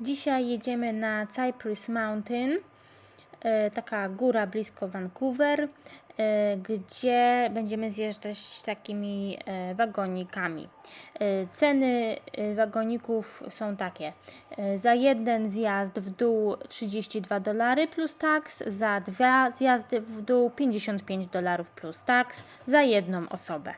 Dzisiaj jedziemy na Cypress Mountain, e, taka góra blisko Vancouver, e, gdzie będziemy zjeżdżać takimi e, wagonikami. Ceny wagoników są takie. Za jeden zjazd w dół 32 dolary plus tax, za dwa zjazdy w dół 55 dolarów plus tax za jedną osobę.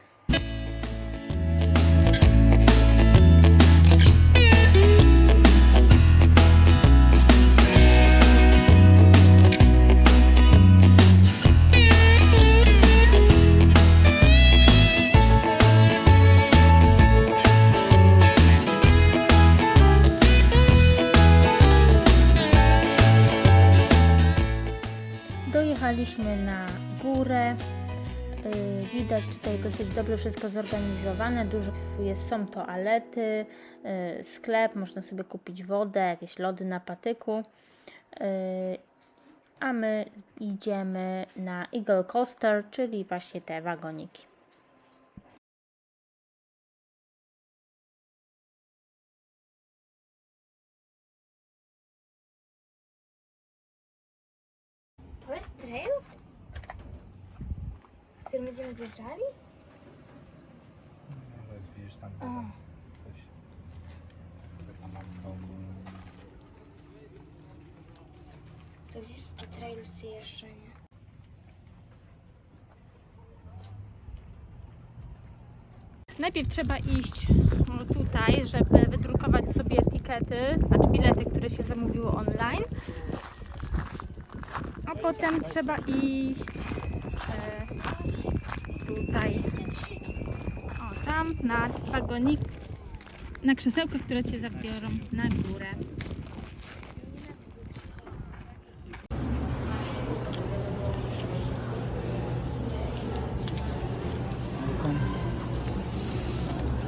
Widać tutaj dosyć dobrze wszystko zorganizowane. Dużo jest, są toalety, yy, sklep, można sobie kupić wodę, jakieś lody na patyku. Yy, A my idziemy na Eagle Coaster, czyli właśnie te wagoniki. To jest trail? Którym będziemy zjeżdżali? To jest, widzisz tam A. coś. Taka mapką. To jest to trail zjeżdżania. Najpierw trzeba iść tutaj, żeby wydrukować sobie etykiety, znaczy bilety, które się zamówiło online. Potem trzeba iść e, tutaj, o tam, na wagonik, na krzesełka, które cię zabiorą na górę.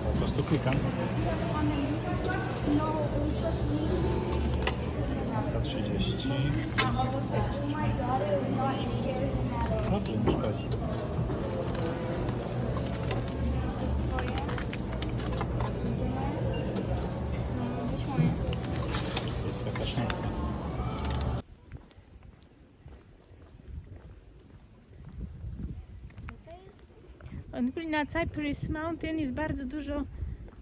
Po prostu klikam. 15.30. No to nie szkodzi. Jest taka szansa. Na Cypress Mountain jest bardzo dużo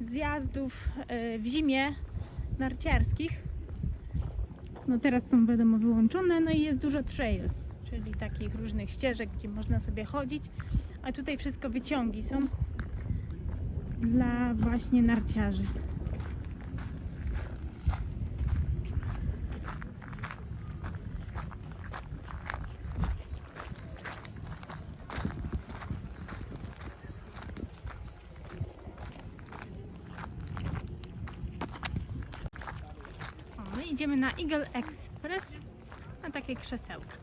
zjazdów e, w zimie narciarskich. No teraz są wiadomo wyłączone, no i jest dużo trails, czyli takich różnych ścieżek, gdzie można sobie chodzić. A tutaj wszystko wyciągi są dla właśnie narciarzy. Idziemy na Eagle Express na takie krzesełka.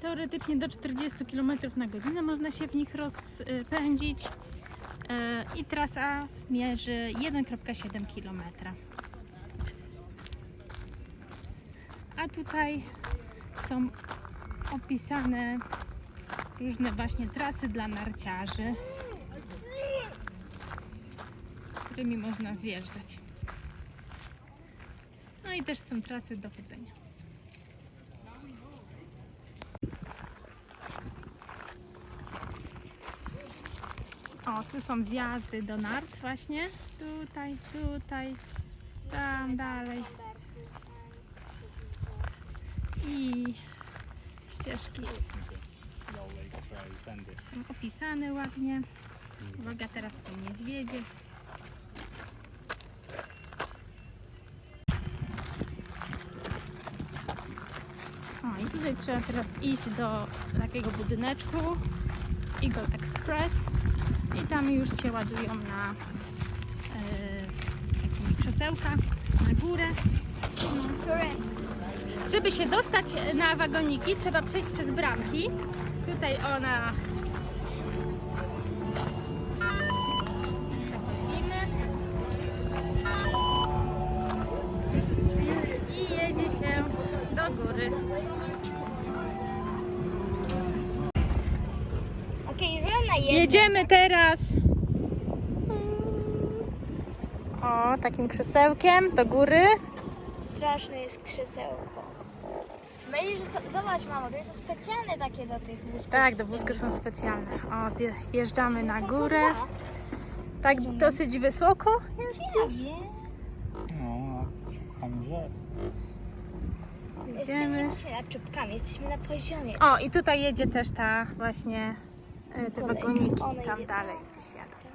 Teoretycznie do 40 km na godzinę można się w nich rozpędzić e, i trasa mierzy 1,7 km. A tutaj są opisane różne właśnie trasy dla narciarzy którymi można zjeżdżać. No i też są trasy do chodzenia. O, tu są zjazdy do nart właśnie. Tutaj, tutaj, tam dalej. I ścieżki są opisane ładnie. Uwaga, teraz są niedźwiedzie. O, i trzeba teraz iść do takiego budyneczku Eagle Express i tam już się ładują na takie krzesełka na górę. Żeby się dostać na wagoniki, trzeba przejść przez bramki. Tutaj ona i jedzie się do góry. Jedziemy teraz O, takim krzesełkiem do góry. Straszne jest krzesełko. Będziesz, z- zobacz mamo, to jest specjalne takie do tych wózków. Tak, do wózków są specjalne. O, zje- wjeżdżamy na Są co górę. dwa. Tak dosyć wysoko jest. No, tam drzew. Jeszcze Idziemy. nie jesteśmy nad czubkami, jesteśmy na poziomie. O, i tutaj jedzie też ta właśnie te wagoniki. Tam dalej gdzieś jadą.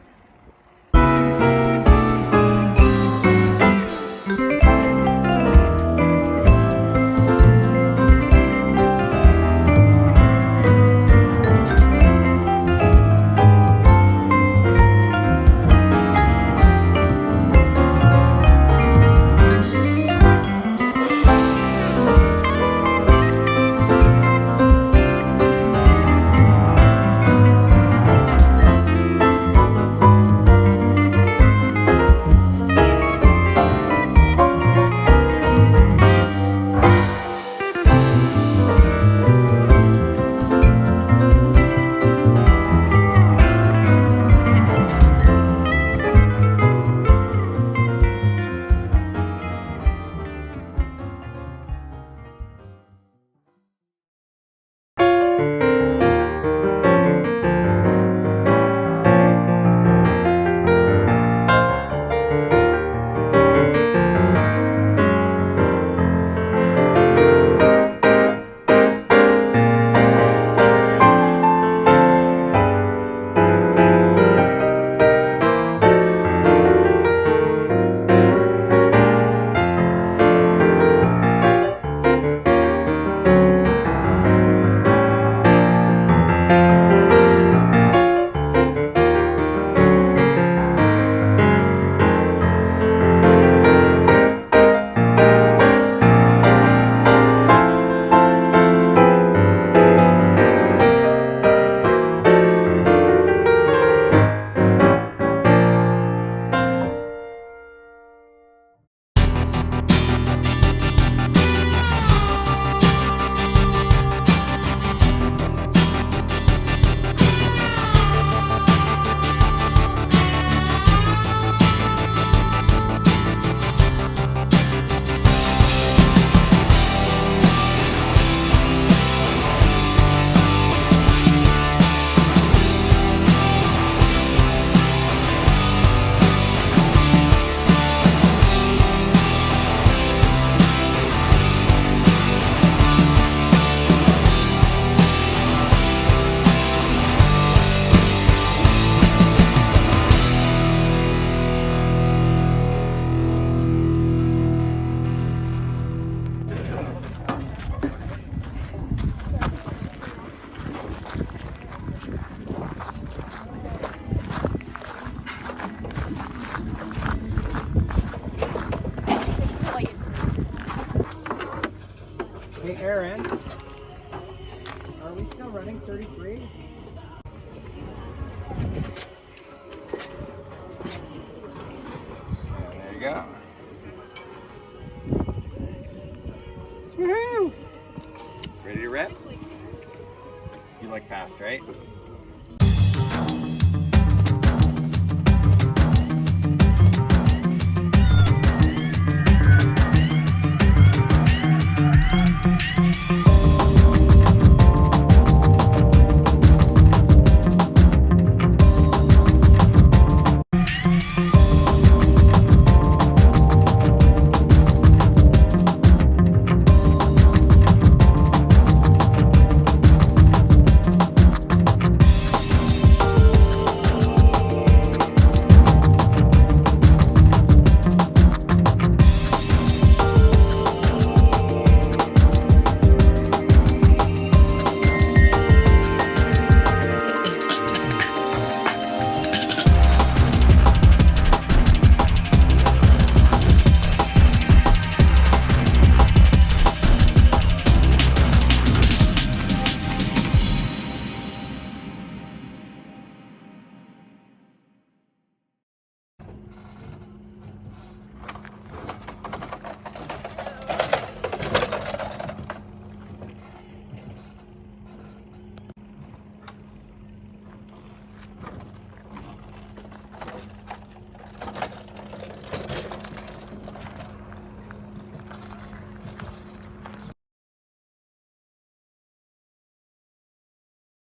Aaron, are we still running 33? there you go. Woohoo! Ready to rip? You like fast, right?